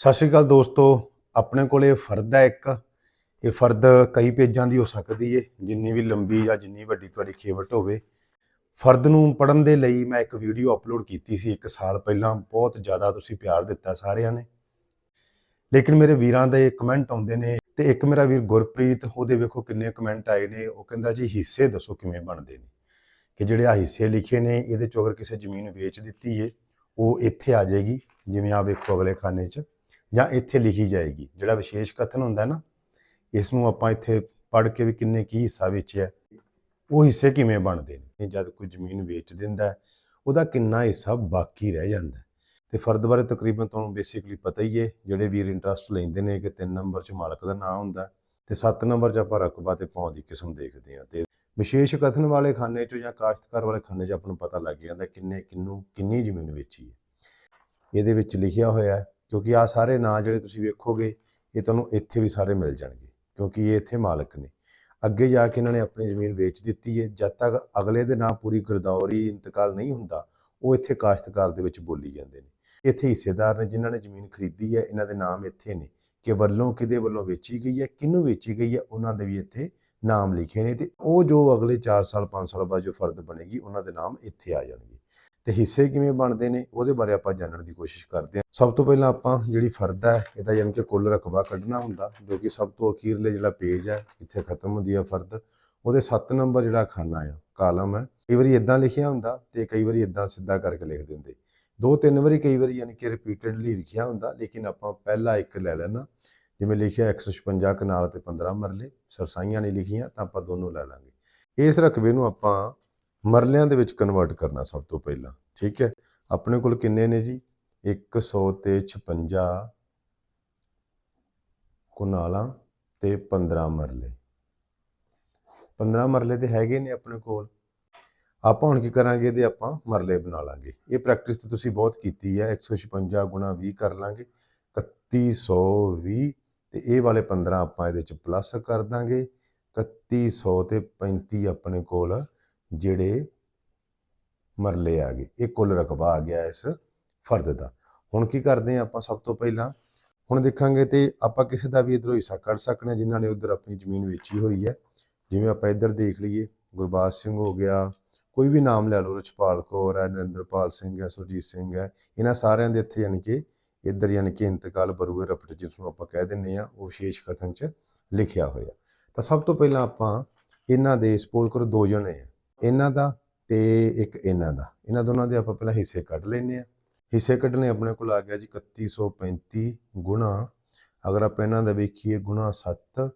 ਸਤਿ ਸ਼੍ਰੀ ਅਕਾਲ ਦੋਸਤੋ, ਆਪਣੇ ਕੋਲੇ ਫਰਦ ਹੈ ਇੱਕ। ਇਹ ਫਰਦ ਕਈ ਪੇਜਾਂ ਦੀ ਹੋ ਸਕਦੀ ਏ, ਜਿੰਨੀ ਵੀ ਲੰਬੀ ਜਾਂ ਜਿੰਨੀ ਵੱਡੀ ਤੁਹਾਡੀ ਖੇਵਟ ਹੋਵੇ। ਫਰਦ ਨੂੰ ਪੜਨ ਦੇ ਲਈ ਮੈਂ ਇੱਕ ਵੀਡੀਓ ਅਪਲੋਡ ਕੀਤੀ ਸੀ ਇੱਕ ਸਾਲ ਪਹਿਲਾਂ, ਬਹੁਤ ਜ਼ਿਆਦਾ ਤੁਸੀਂ ਪਿਆਰ ਦਿੱਤਾ ਸਾਰਿਆਂ ਨੇ। ਲੇਕਿਨ ਮੇਰੇ ਵੀਰਾਂ ਦੇ ਕਮੈਂਟ ਆਉਂਦੇ ਨੇ ਤੇ ਇੱਕ ਮੇਰਾ ਵੀਰ ਗੁਰਪ੍ਰੀਤ, ਉਹਦੇ ਵੇਖੋ ਕਿੰਨੇ ਕਮੈਂਟ ਆਏ ਨੇ, ਉਹ ਕਹਿੰਦਾ ਜੀ ਹਿੱਸੇ ਦੱਸੋ ਕਿਵੇਂ ਬਣਦੇ ਨੇ। ਕਿ ਜਿਹੜੇ ਆ ਹਿੱਸੇ ਲਿਖੇ ਨੇ, ਇਹਦੇ ਚੋਂ ਅਗਰ ਕਿਸੇ ਜ਼ਮੀਨ ਵੇਚ ਦਿੱਤੀ ਏ, ਉਹ ਇੱਥੇ ਆ ਜਾਏਗੀ, ਜਿਵੇਂ ਆ ਵੇਖੋ ਅਗਲੇ ਖਾਨੇ 'ਚ। ਜਾਂ ਇੱਥੇ ਲਿਖੀ ਜਾਏਗੀ। ਜਿਹੜਾ ਵਿਸ਼ੇਸ਼ ਕਥਨ ਹੁੰਦਾ ਨਾ ਇਸ ਨੂੰ ਆਪਾਂ ਇੱਥੇ ਪੜ੍ਹ ਕੇ ਵੀ ਕਿੰਨੇ ਕੀ ਹਿੱਸਾ ਵੇਚਿਆ। ਉਹ ਹਿੱਸੇ ਕਿਵੇਂ ਬਣਦੇ ਨੇ? ਜਦ ਕੋਈ ਜ਼ਮੀਨ ਵੇਚ ਦਿੰਦਾ ਉਹਦਾ ਕਿੰਨਾ ਹਿੱਸਾ ਬਾਕੀ ਰਹਿ ਜਾਂਦਾ ਹੈ। ਤੇ ਫਰਦ ਬਾਰੇ ਤਕਰੀਬਨ ਤੁਹਾਨੂੰ ਬੇਸਿਕਲੀ ਪਤਾ ਹੀ ਹੈ, ਜਿਹੜੇ ਵੀਰ ਇੰਟਰਸਟ ਲੈਂਦੇ ਨੇ ਕਿ 3 ਨੰਬਰ 'ਚ ਮਾਲਕ ਦਾ ਨਾਮ ਹੁੰਦਾ ਹੈ, ਤੇ 7 ਨੰਬਰ 'ਚ ਆਪਾਂ ਰਕਬਾ ਤੇ ਪੌਂ ਦੀ ਕਿਸਮ ਦੇਖਦੇ ਹਾਂ। ਤੇ ਵਿਸ਼ੇਸ਼ ਕਥਨ ਵਾਲੇ ਖਾਨੇ 'ਚ ਜਾਂ ਕਾਸ਼ਤਕਾਰ ਵਾਲੇ ਖਾਨੇ 'ਚ ਆਪਾਂ ਨੂੰ ਪਤਾ ਲੱਗ ਜਾਂਦਾ ਕਿੰਨੇ ਕਿੰਨੂੰ, ਕਿੰਨੀ ਜ਼ਮੀਨ ਵੇਚੀ ਹੈ। ਇਹਦੇ ਵਿੱਚ ਲਿਖਿਆ ਹੋਇਆ ਹੈ ਕਿਉਂਕਿ ਆ ਸਾਰੇ ਨਾਂ ਜਿਹੜੇ ਤੁਸੀਂ ਵੇਖੋਗੇ, ਇਹ ਤੁਹਾਨੂੰ ਇੱਥੇ ਵੀ ਸਾਰੇ ਮਿਲ ਜਾਣਗੇ, ਕਿਉਂਕਿ ਇਹ ਇੱਥੇ ਮਾਲਕ ਨੇ। ਅੱਗੇ ਜਾ ਕੇ ਇਹਨਾਂ ਨੇ ਆਪਣੀ ਜ਼ਮੀਨ ਵੇਚ ਦਿੱਤੀ ਹੈ ਜਦ ਤੱਕ ਅਗਲੇ ਦੇ ਨਾਂ ਪੂਰੀ ਗਰਦੌਰੀ, ਇੰਤਕਾਲ ਨਹੀਂ ਹੁੰਦਾ, ਉਹ ਇੱਥੇ ਕਾਸ਼ਤਕਾਰ ਦੇ ਵਿੱਚ ਬੋਲੀ ਜਾਂਦੇ ਨੇ। ਇੱਥੇ ਹਿੱਸੇਦਾਰ ਨੇ ਜਿਨ੍ਹਾਂ ਨੇ ਜ਼ਮੀਨ ਖਰੀਦੀ ਹੈ ਇਹਨਾਂ ਦੇ ਨਾਮ ਇੱਥੇ ਨੇ ਕਿ ਵੱਲੋਂ, ਕਿਹਦੇ ਵੱਲੋਂ ਵੇਚੀ ਗਈ ਹੈ ਕਿਹਨੂੰ ਵੇਚੀ ਗਈ ਹੈ ਉਹਨਾਂ ਦੇ ਵੀ ਇੱਥੇ ਨਾਮ ਲਿਖੇ ਨੇ ਤੇ ਉਹ ਜੋ ਅਗਲੇ 4 ਸਾਲ 5 ਸਾਲ ਬਾਅਦ ਜੋ ਫਰਦ ਬਣੇਗੀ, ਉਹਨਾਂ ਦੇ ਨਾਮ ਇੱਥੇ ਆ ਜਾਣਗੇ। ਤੇ ਹਿੱਸੇ ਕਿਵੇਂ ਬਣਦੇ ਨੇ, ਉਹਦੇ ਬਾਰੇ ਆਪਾਂ ਜਾਣਨ ਦੀ ਕੋਸ਼ਿਸ਼ ਕਰਦੇ ਹਾਂ। ਸਭ ਤੋਂ ਪਹਿਲਾਂ ਆਪਾਂ ਜਿਹੜੀ ਫਰਦ ਹੈ, ਇਹਦਾ ਯਾਨੀ ਕਿ ਕੁੱਲ ਰਕਬਾ ਕੱਢਣਾ ਹੁੰਦਾ, ਜੋ ਕਿ ਸਭ ਤੋਂ ਅਖੀਰਲੇ ਜਿਹੜਾ ਪੇਜ ਹੈ, ਇੱਥੇ ਖਤਮ ਹੁੰਦੀ ਹੈ ਫਰਦ। ਉਹਦੇ 7 ਨੰਬਰ ਜਿਹੜਾ ਖਾਨਾ ਆ, ਕਾਲਮ ਹੈ। ਕਈ ਵਾਰੀ ਇਦਾਂ ਲਿਖਿਆ ਹੁੰਦਾ ਤੇ ਕਈ ਵਾਰੀ ਇਦਾਂ ਸਿੱਧਾ ਕਰਕੇ ਲਿਖ ਦਿੰਦੇ। ਦੋ ਤਿੰਨ ਵਾਰੀ ਕਈ ਵਾਰੀ ਯਾਨੀ ਕਿ ਰਿਪੀਟਡਲੀ ਲਿਖਿਆ ਹੁੰਦਾ, ਲੇਕਿਨ ਆਪਾਂ ਪਹਿਲਾ ਇੱਕ ਲੈ ਲੈਣਾ। ਜਿਵੇਂ ਲਿਖਿਆ 156 ਕਨਾਲ ਤੇ 15 ਮਰਲੇ, ਸਰਸਾਈਆਂ ਨਹੀਂ ਲਿਖੀਆਂ, ਤਾਂ ਆਪਾਂ ਦੋਨੋਂ ਲੈ ਲਾਂਗੇ। ਇਸ ਰਕਬੇ ਨੂੰ ਆਪਾਂ ਮਰਲਿਆਂ ਦੇ ਵਿੱਚ ਕਨਵਰਟ ਕਰਨਾ ਸਭ ਤੋਂ ਪਹਿਲਾਂ, ਠੀਕ ਹੈ? ਆਪਣੇ ਕੋਲ ਕਿੰਨੇ ਨੇ ਜੀ? 100 ਤੇ 56 ਕੁਨਾਲਾਂ ਤੇ 15 ਮਰਲੇ। 15 ਮਰਲੇ ਤੇ ਹੈਗੇ ਨੇ ਆਪਣੇ ਕੋਲ। ਆਪਾਂ ਹੁਣ ਕੀ ਕਰਾਂਗੇ ਤੇ ਆਪਾਂ ਮਰਲੇ ਬਣਾ ਲਾਂਗੇ। ਇਹ ਪ੍ਰੈਕਟਿਸ ਤੇ ਤੁਸੀਂ ਬਹੁਤ ਕੀਤੀ ਹੈ 156 ਗੁਣਾ 20 ਕਰ ਲਾਂਗੇ 3120 ਤੇ ਇਹ ਵਾਲੇ 15 ਆਪਾਂ ਇਹਦੇ ਚ ਪਲੱਸ ਕਰ ਦਾਂਗੇ 3100 ਤੇ 35 ਆਪਣੇ ਕੋਲ ਜਿਹੜੇ ਮਰਲੇ ਆ ਗਏ, ਇਹ ਕੁੱਲ ਰਕਬਾ ਆ ਗਿਆ ਇਸ ਫਰਦ ਦਾ। ਹੁਣ ਕੀ ਕਰਦੇ ਆ ਆਪਾਂ ਸਭ ਤੋਂ ਪਹਿਲਾਂ? ਹੁਣ ਦੇਖਾਂਗੇ ਤੇ ਆਪਾਂ ਕਿਸੇ ਦਾ ਵੀ ਇਧਰੋਂ ਹਿੱਸਾ ਕੱਢ ਸਕਨੇ ਜਿਨ੍ਹਾਂ ਨੇ ਉਧਰ ਆਪਣੀ ਜ਼ਮੀਨ ਵੇਚੀ ਹੋਈ ਹੈ। ਜਿਵੇਂ ਆਪਾਂ ਇੱਧਰ ਦੇਖ ਲਈਏ, ਗੁਰਬਾਜ ਸਿੰਘ ਹੋ ਗਿਆ, ਕੋਈ ਵੀ ਨਾਮ ਲੈ ਲਓ, ਰਛਪਾਲ ਕੌਰ ਹੈ, ਨਰਿੰਦਰਪਾਲ ਸਿੰਘ ਹੈ, ਸੁਰਜੀਤ ਸਿੰਘ ਹੈ, ਇਹਨਾਂ ਸਾਰਿਆਂ ਦੇ ਇੱਥੇ ਯਾਨੀ ਕਿ ਇੱਧਰ ਯਾਨੀ ਕਿ ਇੰਤਕਾਲ ਬਰੂਏ ਰਪਟ ਜਿਸ ਨੂੰ ਆਪਾਂ ਕਹਿ ਦਿੰਨੇ ਆ ਉਹ ਵਿਸ਼ੇਸ਼ ਕਥਨ 'ਚ ਲਿਖਿਆ ਹੋਇਆ। ਤਾਂ ਸਭ ਤੋਂ ਪਹਿਲਾਂ ਆਪਾਂ ਇਹਨਾਂ ਦੇ ਸਪੋਜ਼ ਕਰੋ ਦੋ ਜਣੇ ਆ ਇਹਨਾਂ ਦਾ ਤੇ ਇੱਕ ਇਹਨਾਂ ਦਾ। ਇਹਨਾਂ ਦੋਨਾਂ ਦੇ ਆਪਾਂ ਪਹਿਲਾਂ ਹਿੱਸੇ ਕੱਢ ਲੈਨੇ ਆ ਹਿੱਸੇ ਕੱਢਣੇ ਆਪਣੇ ਕੋਲ ਆ ਗਿਆ ਜੀ 3135 ਗੁਣਾ। ਅਗਰ ਆਪਾਂ ਇਹਨਾਂ ਦਾ ਵੇਖੀਏ ਗੁਣਾ 7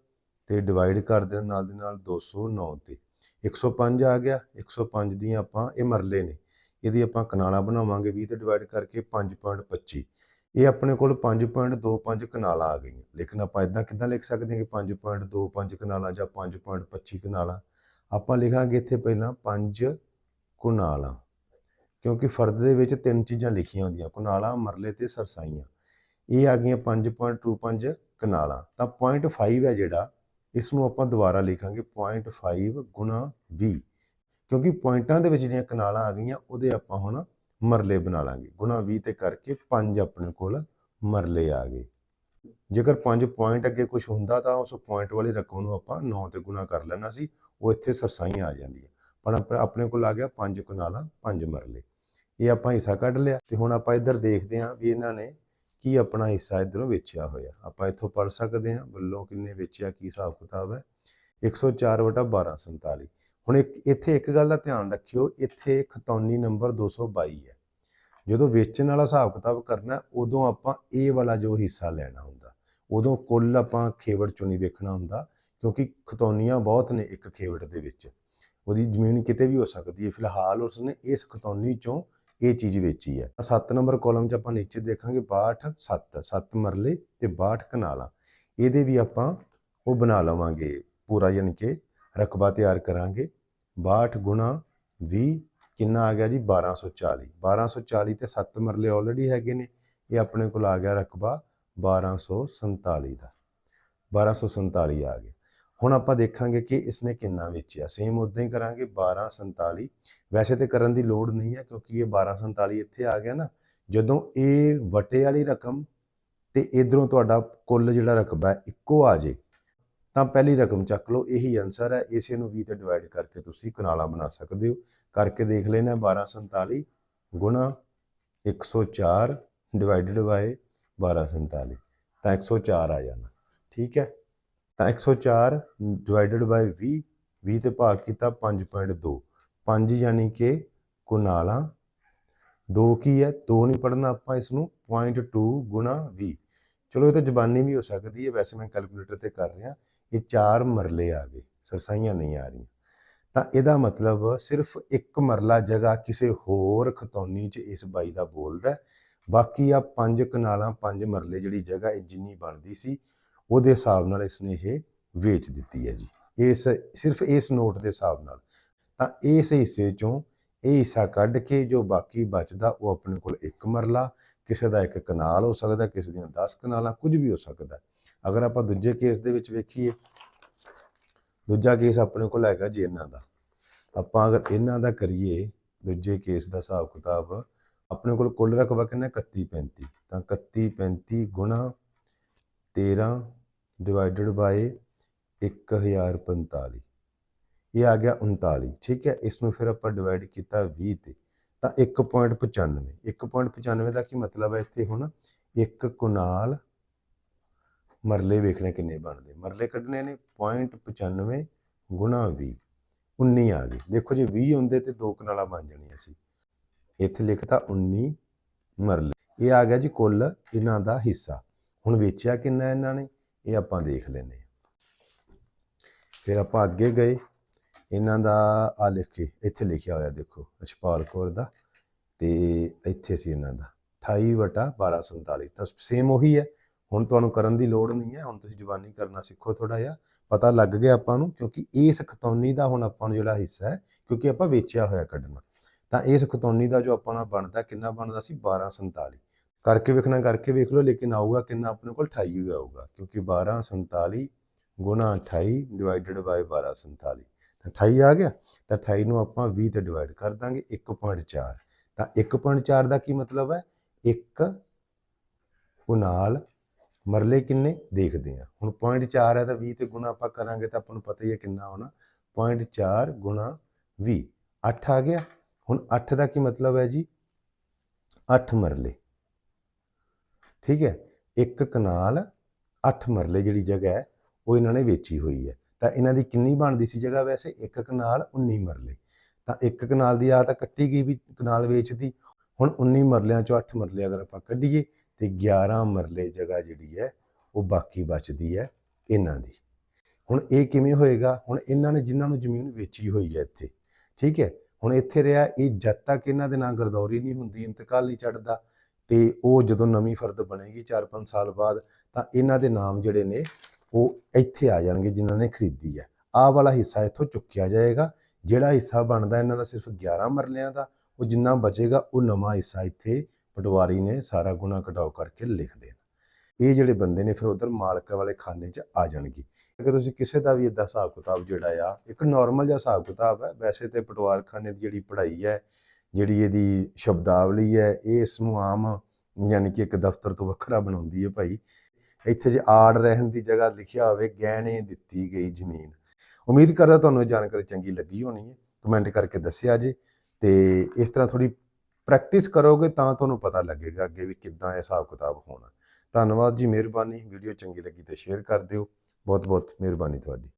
ਤੇ ਡਿਵਾਈਡ ਕਰ ਦੇਣ ਨਾਲ ਦੇ ਨਾਲ 209 ਤੇ। 105 ਆ ਗਿਆ 105 ਦੀਆਂ ਆਪਾਂ ਇਹ ਮਰਲੇ ਨੇ। ਇਹਦੀ ਆਪਾਂ ਕਨਾਲਾ ਬਣਾਵਾਂਗੇ 20 ਤੇ ਡਿਵਾਈਡ ਕਰਕੇ 5.25 ਇਹ ਆਪਣੇ ਕੋਲ 5.25 ਕਨਾਲਾ ਆ ਗਈਆਂ। ਲੇਕਿਨ ਆਪਾਂ ਇਦਾਂ ਕਿੱਦਾਂ ਲਿਖ ਸਕਦੇ ਹਾਂ ਕਿ 5.25 ਕਨਾਲਾ ਜਾਂ 5.25 ਕਨਾਲਾ? ਆਪਾਂ ਲਿਖਾਂਗੇ ਇੱਥੇ ਪਹਿਲਾਂ ਪੰਜ ਕੁਨਾਲਾਂ, ਕਿਉਂਕਿ ਫਰਦ ਦੇ ਵਿੱਚ ਤਿੰਨ ਚੀਜ਼ਾਂ ਲਿਖੀਆਂ ਹੁੰਦੀਆਂ, ਕੁਨਾਲਾਂ, ਮਰਲੇ ਤੇ ਸਰਸਾਈਆਂ। ਇਹ ਆ ਗਈਆਂ 5.25 ਕਨਾਲਾਂ। ਤਾਂ 0.5 ਹੈ ਜਿਹੜਾ ਇਸ ਨੂੰ ਆਪਾਂ ਦੁਬਾਰਾ ਲਿਖਾਂਗੇ 0.5 ਗੁਣਾ 20 ਕਿਉਂਕਿ ਪੁਆਇੰਟਾਂ ਦੇ ਵਿੱਚ ਜਿਹੜੀਆਂ ਕਨਾਲਾਂ ਆ ਗਈਆਂ, ਉਹਦੇ ਆਪਾਂ ਹੁਣ ਮਰਲੇ ਬਣਾ ਲਾਂਗੇ। ਗੁਣਾ 20 ਤੇ ਕਰਕੇ 5 ਆਪਣੇ ਕੋਲ ਮਰਲੇ ਆ ਗਏ। ਜੇਕਰ 5 ਪੁਆਇੰਟ ਅੱਗੇ ਕੁਝ ਹੁੰਦਾ ਤਾਂ ਉਸ ਪੁਆਇੰਟ ਵਾਲੀ ਰਕਮ ਨੂੰ ਆਪਾਂ 9 ਤੇ ਗੁਣਾ ਕਰ ਲੈਣਾ ਸੀ। ਉਹ ਇੱਥੇ ਸਰਸਾਈਆਂ ਆ ਜਾਂਦੀਆਂ। ਪਰ ਆਪ- ਆਪਣੇ ਕੋਲ ਆ ਗਿਆ ਪੰਜ ਕਨਾਲਾਂ, ਪੰਜ ਮਰਲੇ। ਇਹ ਆਪਾਂ ਹਿੱਸਾ ਕੱਢ ਲਿਆ ਤੇ ਹੁਣ ਆਪਾਂ ਇੱਧਰ ਦੇਖਦੇ ਹਾਂ ਵੀ ਇਹਨਾਂ ਨੇ ਕੀ ਆਪਣਾ ਹਿੱਸਾ ਇਧਰੋਂ ਵੇਚਿਆ ਹੋਇਆ। ਆਪਾਂ ਇੱਥੋਂ ਪੜ ਸਕਦੇ ਹਾਂ ਵੱਲੋਂ ਕਿੰਨੇ ਵੇਚਿਆ, ਕੀ ਹਿਸਾਬ ਕਿਤਾਬ ਹੈ। 104 ਵਟਾ 1247 ਹੁਣ ਇੱਕ, ਇੱਥੇ ਇੱਕ ਗੱਲ ਦਾ ਧਿਆਨ ਰੱਖਿਓ, ਇੱਥੇ ਖਤੌਨੀ ਨੰਬਰ 222 ਹੈ। ਜਦੋਂ ਵੇਚਣ ਵਾਲਾ ਹਿਸਾਬ ਕਿਤਾਬ ਕਰਨਾ ਉਦੋਂ ਆਪਾਂ ਇਹ ਵਾਲਾ ਜੋ ਹਿੱਸਾ ਲੈਣਾ ਹੁੰਦਾ, ਉਦੋਂ ਕੁੱਲ ਆਪਾਂ ਖੇਵੜ ਚੁਣੀ ਵੇਖਣਾ ਹੁੰਦਾ ਕਿਉਂਕਿ ਖਤੌਨੀਆਂ ਬਹੁਤ ਨੇ ਇੱਕ ਖੇਵੜ ਦੇ ਵਿੱਚ। ਉਹਦੀ ਜ਼ਮੀਨ ਕਿਤੇ ਵੀ ਹੋ ਸਕਦੀ ਹੈ। ਫਿਲਹਾਲ ਉਸਨੇ ਇਸ ਖਤੌਨੀ ਚੋਂ ਇਹ ਚੀਜ਼ ਵੇਚੀ ਹੈ। 7 ਨੰਬਰ ਕਾਲਮ 'ਚ ਆਪਾਂ ਨੀਚੇ ਦੇਖਾਂਗੇ 62 7 7 ਮਰਲੇ ਤੇ 62 ਕਨਾਲਾਂ। ਇਹਦੇ ਵੀ ਆਪਾਂ ਉਹ ਬਣਾ ਲਵਾਂਗੇ ਪੂਰਾ ਯਾਨੀ ਕਿ ਰਕਬਾ ਤਿਆਰ ਕਰਾਂਗੇ। 62 ਗੁਣਾ 20 ਕਿੰਨਾ ਆ ਗਿਆ ਜੀ? 1240 1240 ਤੇ 7 ਮਰਲੇ ਆਲਰੇਡੀ ਹੈਗੇ ਨੇ। ਇਹ ਆਪਣੇ ਕੋਲ ਆ ਗਿਆ ਰਕਬਾ 1247 ਦਾ। 1247 ਆ ਗਿਆ ਹੁਣ ਆਪਾਂ ਦੇਖਾਂਗੇ ਕਿ ਇਸਨੇ ਕਿੰਨਾ ਵੇਚਿਆ। ਸੇਮ ਉਦਾਂ ਹੀ ਕਰਾਂਗੇ 1247 ਵੈਸੇ ਤੇ ਕਰਨ ਦੀ ਲੋੜ ਨਹੀਂ ਹੈ ਕਿਉਂਕਿ ਇਹ 1247 ਇੱਥੇ ਆ ਗਿਆ ਨਾ। ਜਦੋਂ ਇਹ ਵਟੇ ਵਾਲੀ ਰਕਮ ਤੇ ਇਧਰੋਂ ਤੁਹਾਡਾ ਕੁੱਲ ਜਿਹੜਾ ਰਕਬਾ ਹੈ, ਇੱਕੋ ਆ ਜੇ, ਤਾਂ ਪਹਿਲੀ ਰਕਮ ਚੱਕ ਲਓ। ਇਹੀ ਆਨਸਰ ਹੈ। ਇਸੇ ਨੂੰ 20 ਤੇ ਡਿਵਾਈਡ ਕਰਕੇ ਤੁਸੀਂ ਕਨਾਲਾਂ ਬਣਾ ਸਕਦੇ ਹੋ। ਕਰਕੇ ਦੇਖ ਲੈਣਾ 1247 ਗੁਣਾ 104 ਡਿਵਾਈਡਡ ਬਾਈ 1247 ਤਾਂ 104 ਆ ਜਾਣਾ। ਠੀਕ ਹੈ? ਤਾਂ 104 ਡਿਵਾਈਡਡ ਬਾਈ 20 20 ਤੇ ਭਾਗ ਕੀਤਾ 5.2 5 ਯਾਨੀ ਕਿ ਕੁਨਾਲਾਂ 2 ਕੀ ਹੈ? 2 ਨਹੀਂ ਪੜਨਾ ਆਪਾਂ ਇਸ ਨੂੰ 0.2 ਗੁਣਾ 20 ਚਲੋ ਇਹ ਤਾਂ ਜ਼ਬਾਨੀ ਵੀ ਹੋ ਸਕਦੀ ਹੈ, ਵੈਸੇ ਮੈਂ ਕੈਲਕੂਲੇਟਰ ਤੇ ਕਰ ਰਿਹਾ। ਇਹ 4 ਮਰਲੇ ਆ ਗਏ, ਸਰਸਾਈਆਂ ਨਹੀਂ ਆ ਰਹੀਆਂ। ਤਾਂ ਇਹਦਾ ਮਤਲਬ ਸਿਰਫ ਇੱਕ ਮਰਲਾ ਜਗ੍ਹਾ ਕਿਸੇ ਹੋਰ ਖਤੌਨੀ 'ਚ ਇਸ ਬਾਈ ਦਾ ਬੋਲਦਾ ਬਾਕੀ ਆ ਪੰਜ ਕਨਾਲਾਂ, ਪੰਜ ਮਰਲੇ ਜਿਹੜੀ ਜਗ੍ਹਾ ਇਹ ਜਿੰਨੀ ਬਣਦੀ ਸੀ ਉਹਦੇ ਹਿਸਾਬ ਨਾਲ ਇਸਨੇ ਇਹ ਵੇਚ ਦਿੱਤੀ ਹੈ ਜੀ। ਇਸ, ਸਿਰਫ ਇਸ ਨੋਟ ਦੇ ਹਿਸਾਬ ਨਾਲ। ਤਾਂ ਇਸ ਹਿੱਸੇ ਚੋਂ ਇਹ ਹਿੱਸਾ ਕੱਢ ਕੇ ਜੋ ਬਾਕੀ ਬਚਦਾ ਉਹ ਆਪਣੇ ਕੋਲ ਇੱਕ ਮਰਲਾ, ਕਿਸੇ ਦਾ ਇੱਕ ਕਨਾਲ ਹੋ ਸਕਦਾ, ਕਿਸੇ ਦੀਆਂ 10 ਕਨਾਲਾਂ, ਕੁਝ ਵੀ ਹੋ ਸਕਦਾ। ਅਗਰ ਆਪਾਂ ਦੂਜੇ ਕੇਸ ਦੇ ਵਿੱਚ ਵੇਖੀਏ, ਦੂਜਾ ਕੇਸ ਆਪਣੇ ਕੋਲ ਹੈਗਾ ਜੀ ਇਹਨਾਂ ਦਾ। ਆਪਾਂ ਅਗਰ ਇਹਨਾਂ ਦਾ ਕਰੀਏ, ਦੂਜੇ ਕੇਸ ਦਾ ਹਿਸਾਬ ਕਿਤਾਬ ਆਪਣੇ ਕੋਲ ਕੁੱਲ ਰਕਬਾ ਕਿੰਨਾ? 31 35 ਤਾਂ 31 35 ਗੁਣਾ 13 ਡਿਵਾਈਡਡ ਬਾਈ 1045 ਇਹ ਆ ਗਿਆ 39 ਠੀਕ ਹੈ? ਇਸ ਨੂੰ ਫਿਰ ਆਪਾਂ ਡਿਵਾਈਡ ਕੀਤਾ 20 ਤੇ, ਤਾਂ 1.95 1.95 ਦਾ ਕੀ ਮਤਲਬ ਹੈ ਇੱਥੇ ਹੁਣ? ਇੱਕ ਕੁਨਾਲ ਮਰਲੇ ਵੇਖਣੇ ਕਿੰਨੇ ਬਣਦੇ? ਮਰਲੇ ਕੱਢਣੇ ਨੇ 0.95 ਗੁਣਾ 20 19 ਆ ਗਏ। ਦੇਖੋ ਜੇ 20 ਹੁੰਦੇ ਤੇ ਦੋ ਕਨਾਲਾਂ ਬਣ ਜਾਣੀਆਂ ਸੀ। ਇੱਥੇ ਲਿਖਤਾ 19 ਮਰਲੇ। ਇਹ ਆ ਗਿਆ ਜੀ ਕੁੱਲ ਇਹਨਾਂ ਦਾ ਹਿੱਸਾ। ਹੁਣ ਵੇਚਿਆ ਕਿੰਨਾ ਇਹਨਾਂ ਨੇ? ਇਹ ਆਪਾਂ ਦੇਖ ਲੈਨੇ ਫਿਰ ਆਪਾਂ ਅੱਗੇ ਗਏ। ਇਹਨਾਂ ਦਾ ਆ ਲਿਖ ਕੇ, ਇੱਥੇ ਲਿਖਿਆ ਹੋਇਆ ਦੇਖੋ ਰਛਪਾਲ ਕੌਰ ਦਾ ਤੇ ਇੱਥੇ ਸੀ ਇਹਨਾਂ ਦਾ। 28 ਵਟਾ 1247 ਤਾਂ ਸੇਮ ਉਹੀ ਹੈ। ਹੁਣ ਤੁਹਾਨੂੰ ਕਰਨ ਦੀ ਲੋੜ ਨਹੀਂ ਹੈ। ਹੁਣ ਤੁਸੀਂ ਜ਼ੁਬਾਨੀ ਕਰਨਾ ਸਿੱਖੋ ਥੋੜਾ ਜਿਹਾ। ਪਤਾ ਲੱਗ ਗਿਆ ਆਪਾਂ ਨੂੰ, ਕਿਉਂਕਿ ਇਸ ਖਤੌਨੀ ਦਾ ਹੁਣ ਆਪਾਂ ਨੂੰ ਜਿਹੜਾ ਹਿੱਸਾ ਹੈ, ਕਿਉਂਕਿ ਆਪਾਂ ਵੇਚਿਆ ਹੋਇਆ ਕੱਢਣਾ। ਤਾਂ ਇਸ ਖਤੌਨੀ ਦਾ ਜੋ ਆਪਾਂ ਨਾਲ ਬਣਦਾ, ਕਿੰਨਾ ਬਣਦਾ ਸੀ? 1247 ਕਰਕੇ ਵੇਖਣਾ, ਕਰਕੇ ਵੇਖ ਲਓ, ਲੇਕਿਨ ਆਊਗਾ ਕਿੰਨਾ ਆਪਣੇ ਕੋਲ 28 ਆਊਗਾ, ਕਿਉਂਕਿ 1247 ਗੁਣਾ 28 ਡਿਵਾਈਡਡ ਬਾਈ 1247 ਤਾਂ 28 ਆ ਗਿਆ, ਤਾਂ 28 ਨੂੰ ਆਪਾਂ 20 ਤੇ ਡਿਵਾਈਡ ਕਰ ਦਾਂਗੇ 1.4 ਤਾਂ 1.4 ਦਾ ਕੀ ਮਤਲਬ ਹੈ? ਇੱਕ ਗੁਨਾਲ ਮਰਲੇ ਕਿੰਨੇ? ਦੇਖਦੇ ਆ ਹੁਣ 0.4 ਹੈ ਤਾਂ 20 ਤੇ ਗੁਣਾ ਆਪਾਂ ਕਰਾਂਗੇ ਤਾਂ ਆਪਾਂ ਨੂੰ ਪਤਾ ਹੀ ਹੈ ਕਿੰਨਾ ਹੋਣਾ 0.4 ਗੁਣਾ 20 8 ਆ ਗਿਆ। ਹੁਣ 8 ਦਾ ਕੀ ਮਤਲਬ ਹੈ ਜੀ? 8 ਮਰਲੇ। ਠੀਕ ਹੈ? ਇੱਕ ਕਨਾਲ 8 ਮਰਲੇ ਜਿਹੜੀ ਜਗ੍ਹਾ ਹੈ, ਉਹ ਇਹਨਾਂ ਨੇ ਵੇਚੀ ਹੋਈ ਹੈ। ਤਾਂ ਇਹਨਾਂ ਦੀ ਕਿੰਨੀ ਬਣਦੀ ਸੀ ਜਗ੍ਹਾ ਵੈਸੇ? ਇੱਕ ਕਨਾਲ 19 ਮਰਲੇ। ਤਾਂ ਇੱਕ ਕਨਾਲ ਦੀ ਆ ਤਾਂ ਕੱਟੀ ਗਈ ਵੀ ਕਨਾਲ ਵੇਚਦੀ। ਹੁਣ 19 ਮਰਲਿਆਂ ਚੋਂ 8 ਮਰਲੇ ਅਗਰ ਆਪਾਂ ਕੱਢੀਏ, ਤੇ 11 ਮਰਲੇ ਜਗ੍ਹਾ ਜਿਹੜੀ ਹੈ, ਉਹ ਬਾਕੀ ਬਚਦੀ ਹੈ ਇਹਨਾਂ ਦੀ। ਹੁਣ ਇਹ ਕਿਵੇਂ ਹੋਏਗਾ? ਹੁਣ ਇਹਨਾਂ ਨੇ ਜਿਨ੍ਹਾਂ ਨੂੰ ਜ਼ਮੀਨ ਵੇਚੀ ਹੋਈ ਹੈ ਇੱਥੇ, ਠੀਕ ਹੈ? ਹੁਣ ਇੱਥੇ ਰਿਹਾ, ਇਹ ਜਦ ਤੱਕ ਇਹਨਾਂ ਦੇ ਨਾਂ ਗਰਦੌਰੀ ਨਹੀਂ ਹੁੰਦੀ, ਇੰਤਕਾਲ ਨਹੀਂ ਚੜਦਾ ਤੇ ਉਹ ਜਦੋਂ ਨਵੀਂ ਫਰਦ ਬਣੇਗੀ 4-5 ਸਾਲ ਬਾਅਦ, ਤਾਂ ਇਹਨਾਂ ਦੇ ਨਾਮ ਜਿਹੜੇ ਨੇ, ਉਹ ਇੱਥੇ ਆ ਜਾਣਗੇ ਜਿਨ੍ਹਾਂ ਨੇ ਖਰੀਦੀ ਹੈ ਆਹ ਵਾਲਾ ਹਿੱਸਾ ਇੱਥੋਂ ਚੁੱਕਿਆ ਜਾਏਗਾ। ਜਿਹੜਾ ਹਿੱਸਾ ਬਣਦਾ ਇਹਨਾਂ ਦਾ ਸਿਰਫ 11 ਮਰਲਿਆਂ ਦਾ, ਉਹ ਜਿੰਨਾ ਬਚੇਗਾ, ਉਹ ਨਵਾਂ ਹਿੱਸਾ ਇੱਥੇ ਪਟਵਾਰੀ ਨੇ ਸਾਰਾ ਗੁਣਾ ਘਟਾਓ ਕਰਕੇ ਲਿਖ ਦੇਣਾ। ਇਹ ਜਿਹੜੇ ਬੰਦੇ ਨੇ ਫਿਰ ਉਧਰ ਮਾਲਕ ਵਾਲੇ ਖਾਨੇ 'ਚ ਆ ਜਾਣਗੇ। ਅਗਰ ਤੁਸੀਂ ਕਿਸੇ ਦਾ ਵੀ ਇਦਾਂ ਹਿਸਾਬ ਕਿਤਾਬ ਜਿਹੜਾ ਆ, ਇੱਕ ਨਾਰਮਲ ਜਿਹਾ ਹਿਸਾਬ ਕਿਤਾਬ ਹੈ, ਵੈਸੇ ਤੇ ਪਟਵਾਰਖਾਨੇ ਦੀ ਜਿਹੜੀ ਪੜ੍ਹਾਈ ਹੈ ਜਿਹੜੀ ਇਹਦੀ ਸ਼ਬਦਾਵਲੀ ਹੈ, ਇਹ ਇਸ ਨੂੰ ਆਮ ਯਾਨੀ ਕਿ ਇੱਕ ਦਫ਼ਤਰ ਤੋਂ ਵੱਖਰਾ ਬਣਾਉਂਦੀ ਹੈ ਭਾਈ। ਇੱਥੇ ਜੇ ਆੜ ਰਹਿਣ ਦੀ ਜਗ੍ਹਾ ਲਿਖਿਆ ਹੋਵੇ, ਗਹਿਣੇ ਦਿੱਤੀ ਗਈ ਜ਼ਮੀਨ। ਉਮੀਦ ਕਰਦਾ ਤੁਹਾਨੂੰ ਇਹ ਜਾਣਕਾਰੀ ਚੰਗੀ ਲੱਗੀ ਹੋਣੀ ਹੈ। ਕਮੈਂਟ ਕਰਕੇ ਦੱਸਿਆ ਜੇ ਤੇ ਇਸ ਤਰ੍ਹਾਂ ਥੋੜੀ ਪ੍ਰੈਕਟਿਸ ਕਰੋਗੇ ਤਾਂ ਤੁਹਾਨੂੰ ਪਤਾ ਲੱਗੇਗਾ ਅੱਗੇ ਵੀ ਕਿੱਦਾਂ ਇਹ ਹਿਸਾਬ ਕਿਤਾਬ ਹੋਣਾ। ਧੰਨਵਾਦ ਜੀ, ਮਿਹਰਬਾਨੀ। ਵੀਡੀਓ ਚੰਗੀ ਲੱਗੀ ਤੇ ਸ਼ੇਅਰ ਕਰ ਦਿਓ। ਬਹੁਤ ਬਹੁਤ ਮਿਹਰਬਾਨੀ ਤੁਹਾਡੀ।